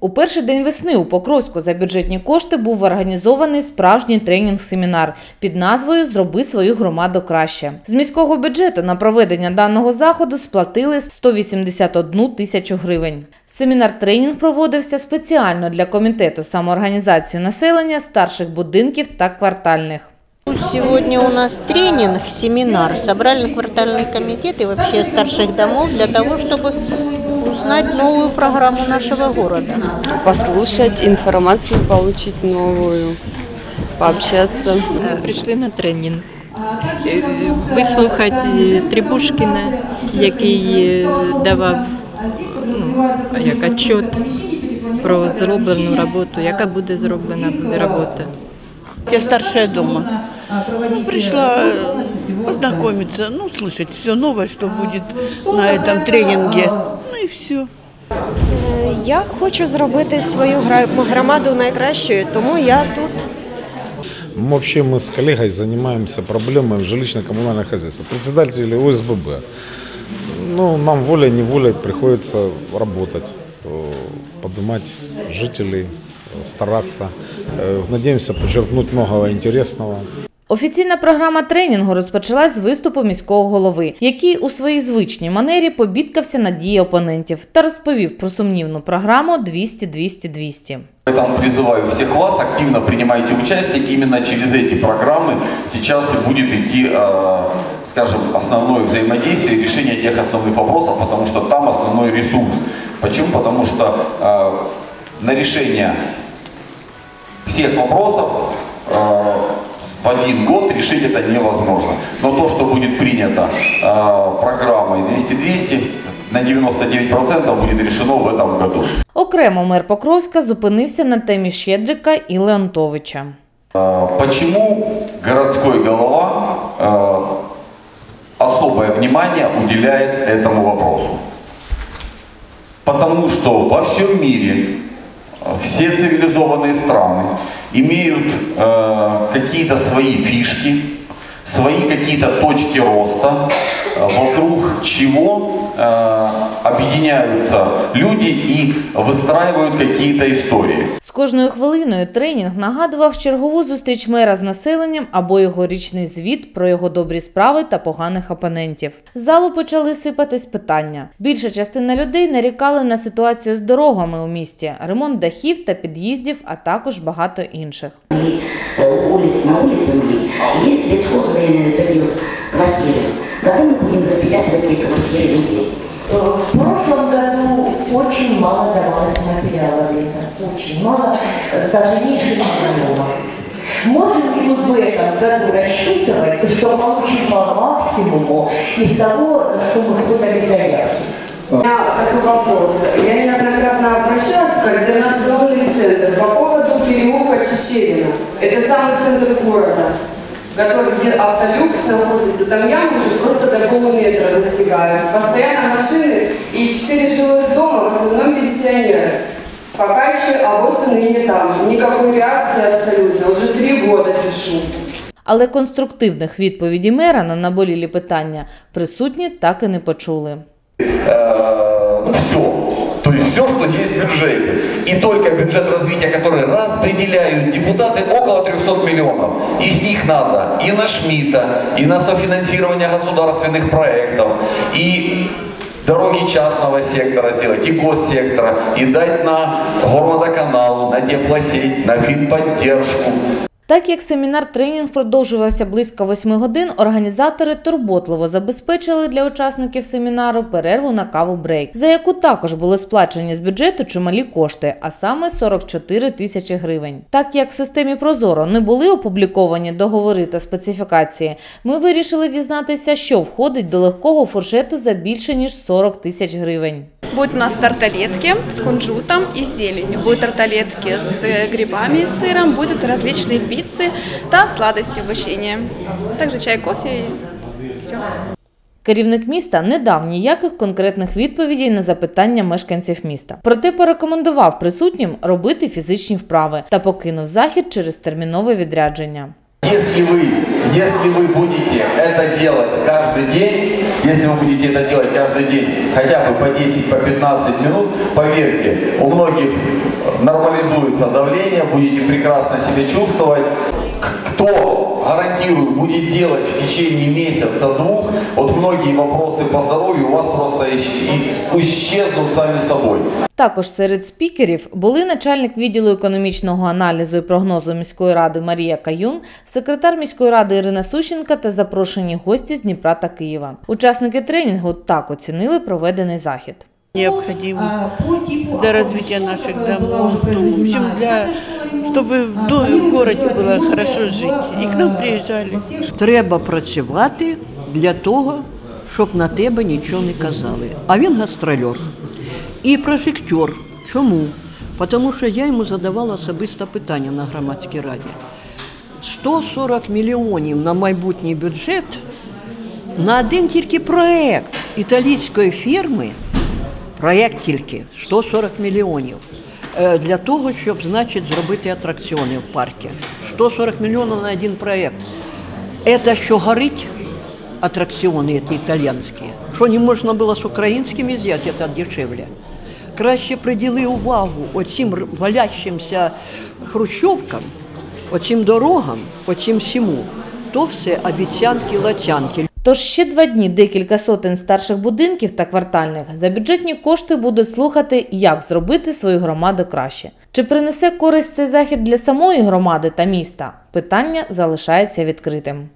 У перший день весни у Покровську за бюджетні кошти був організований справжній тренінг-семінар під назвою Зроби свою громаду краще. З міського бюджету на проведення даного заходу сплатили 181 тисячу гривень. Семінар-тренінг проводився спеціально для комітету самоорганізації населення старших будинків та квартальних. Сегодня у нас тренинг, семинар. Собрали квартальный комитет и вообще старших домов для того, чтобы узнать новую программу нашего города. послушать, информацию получить новую, пообщаться. Ми прийшли на тренінг. Е, Вислухати Трибушкіна, який е, давав ну, як отчет про зроблену роботу, яка буде зроблена буде робота. Я старшая дома. Пришла э, познакомиться, ну, слышать все новое, что будет на этом тренинге. Ну и все. Я хочу зробити свою громаду найкращою, тому я тут. Вообще мы с коллегой занимаемся проблемами жилищно-коммунального хозяйства. Председатели ОСББ. Ну, нам волей-неволей приходится работать, э, поднимать жителей, э, стараться. Э, Надеемся подчеркнуть много интересного. Офіційна програма тренінгу розпочалась з виступу міського голови, який у своїй звичній манері побідкався на дії опонентів та розповів про сумнівну програму 200-200-200. Поэтому призываю всех вас, активно принимайте участие. Именно через эти программы сейчас и будет идти, э, скажем, основное взаимодействие, решение тех основных вопросов, потому что там основной ресурс. Почему? Потому что э, на решение Всех вопросов э, в один год решить это невозможно. Но то, что будет принято э, программой 200-200, на 99% будет решено в этом году. Окремо мер Покровська зупинився на темі Щедрика і Леонтовича. Почему городской голова особое внимание уделяет этому вопросу? Потому что во всем мире все цивилизованные страны имеют э, какие-то свои фишки, свои какие-то точки роста, э, вокруг чего э, объединяются люди и выстраивают какие-то истории. З кожною хвилиною тренінг нагадував чергову зустріч мера з населенням або його річний звіт про його добрі справи та поганих опонентів. З залу почали сипатись питання. Більша частина людей нарікали на ситуацію з дорогами у місті, ремонт дахів та під'їздів, а також багато інших. э, улиц, на улице моей есть бесхозные такие вот квартиры. Когда такие квартиры людей? В прошлом году очень мало давалось материала это, очень мало, э, даже меньше миллиона. Можем ли мы в этом году рассчитывать, что получим по максимуму из того, что мы подали заявки? У меня такой вопрос. Я неоднократно обращалась в координационный центр по поводу переулка Чечерина. Это самый центр города, который, где автолюкс находится. Там ямы уже просто до полуметра достигают. Постоянно машины и четыре жилых дома, в основном пенсионеры. Пока еще обоссаны не там. Никакой реакции абсолютно. Уже три года пишу. Але конструктивних відповідей мера на наболілі питання присутні так і не почули. все. То есть все, что есть в бюджете. И только бюджет развития, который распределяют депутаты, около 300 миллионов. Из них надо и на Шмидта, и на софинансирование государственных проектов, и дороги частного сектора сделать, и госсектора, и дать на городоканал, на теплосеть, на финподдержку. Так як семінар-тренінг продовжувався близько 8 годин, організатори турботливо забезпечили для учасників семінару перерву на каву брейк, за яку також були сплачені з бюджету чималі кошти, а саме 44 тисячі гривень. Так як в системі Прозоро не були опубліковані договори та специфікації, ми вирішили дізнатися, що входить до легкого фуршету за більше ніж 40 тисяч гривень. Будуть у нас тарталетки з кунжутом і зеленью. Будуть тарталетки з э, грибами і сиром, будуть различные пиццы та сладості угощения. Также чай, кофе і все. Керівник міста не дав ніяких конкретних відповідей на запитання мешканців міста. Проте порекомендував присутнім робити фізичні вправи та покинув захід через термінове відрядження. Если вы, если вы будете это делать каждый день, если вы будете это делать каждый день, хотя бы по 10, по 15 минут, поверьте, у многих нормализуется давление, будете прекрасно себя чувствовать. Кто гарантирую будет делать в течение месяца-двух, вот многие вопросы по здоровью у вас просто исчезнут сами собой. Також серед спікерів були начальник відділу економічного аналізу і прогнозу міської ради Марія Каюн, секретар міської ради Ірина Сущенка та запрошені гості з Дніпра та Києва. Учасники тренінгу так оцінили проведений захід. Необходимо для развития наших домов, в общем, для, чтобы в, до- в городе было хорошо жить. И к нам приезжали. Треба працювати для того, щоб на тебе нічого не казали. А він гастрольор і прожектор. Чому? Тому що я йому задавала особисте питання на громадській раді. 140 мільйонів на майбутній бюджет на один тільки проєкт італійської фірми, проєкт тільки 140 мільйонів. Е, Для того, щоб, значить, зробити атракціони в парку. 140 мільйонів на один проєкт. Это що горить, аттракционы эти итальянские, что не можна було з українськими взяти, это дешевле. Краще приділи увагу оцим р- валящимся хрущовкам, оцим дорогам, оцим всьому. То все обіцянки, латянки. Тож ще два дні декілька сотень старших будинків та квартальних за бюджетні кошти будуть слухати, як зробити свою громаду краще. Чи принесе користь цей захід для самої громади та міста? Питання залишається відкритим.